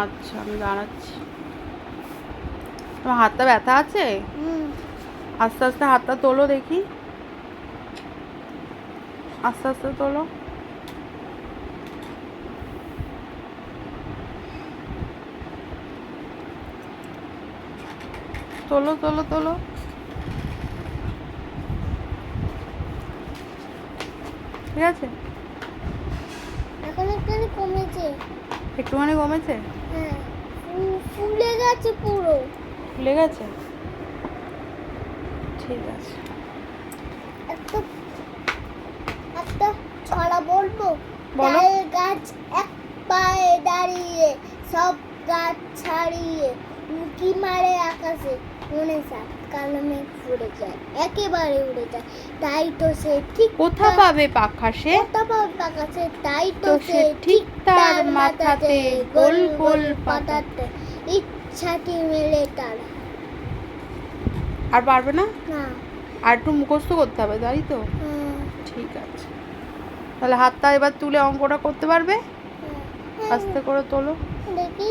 আচ্ছা আমি দাঁড়াচ্ছি। তোমার হাতটা ব্যথা আছে? হুম। আস্তে আস্তে হাতটা তোলো দেখি। আস্তে আস্তে তোলো। তোলো তোলো তোলো। ঠিক আছে? এখন একটু কমেছে। একটুখানি কমেছে? হ্যাঁ ফুলে গেছে পুরো। ফুলে গেছে? ঠিক আছে। একটা একটা ছড়া বলব? বলো। তাল গাছ এক পায়ে দাঁড়িয়ে সব গাছ ছাড়িয়ে মুখি মারে আকাশে। মনে সাত কালো মেঘ উড়ে যায় একেবারে উড়ে যায়। তাই তো সে ঠিক কোথা পাবে পাখা সে? কোথা পাবে আকাশে তাই তো সে সে ঠিক তার মাথাতে গোল গোল পাতা পাতাতে। ইচ্ছাটি মেলে তার। আর পারবে না? না। আর একটু মুখস্থ করতে হবে তাই তো? হ্যাঁ, ঠিক আছে। তাহলে হাতটা এবার তুলে অঙ্কটা করতে পারবে? হ্যাঁ। আস্তে করে তোলো। দেখি।